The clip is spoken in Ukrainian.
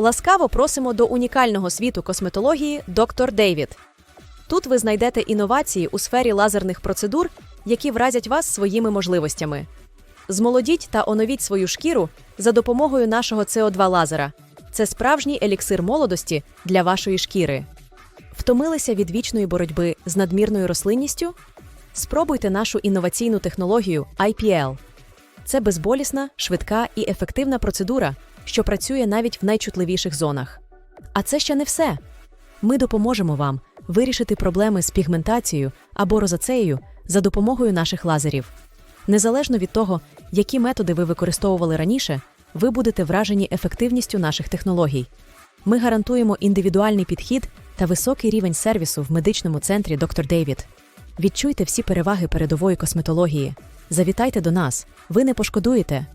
Ласкаво просимо до унікального світу косметології Доктор Дейвід. Тут ви знайдете інновації у сфері лазерних процедур, які вразять вас своїми можливостями. Змолодіть та оновіть свою шкіру за допомогою нашого CO2 лазера. Це справжній еліксир молодості для вашої шкіри. Втомилися від вічної боротьби з надмірною рослинністю? Спробуйте нашу інноваційну технологію IPL. Це безболісна, швидка і ефективна процедура, що працює навіть в найчутливіших зонах. А це ще не все. Ми допоможемо вам вирішити проблеми з пігментацією або розацеєю за допомогою наших лазерів. Незалежно від того, які методи ви використовували раніше, ви будете вражені ефективністю наших технологій. Ми гарантуємо індивідуальний підхід та високий рівень сервісу в медичному центрі Доктор Дейвід. Відчуйте всі переваги передової косметології. Завітайте до нас, ви не пошкодуєте.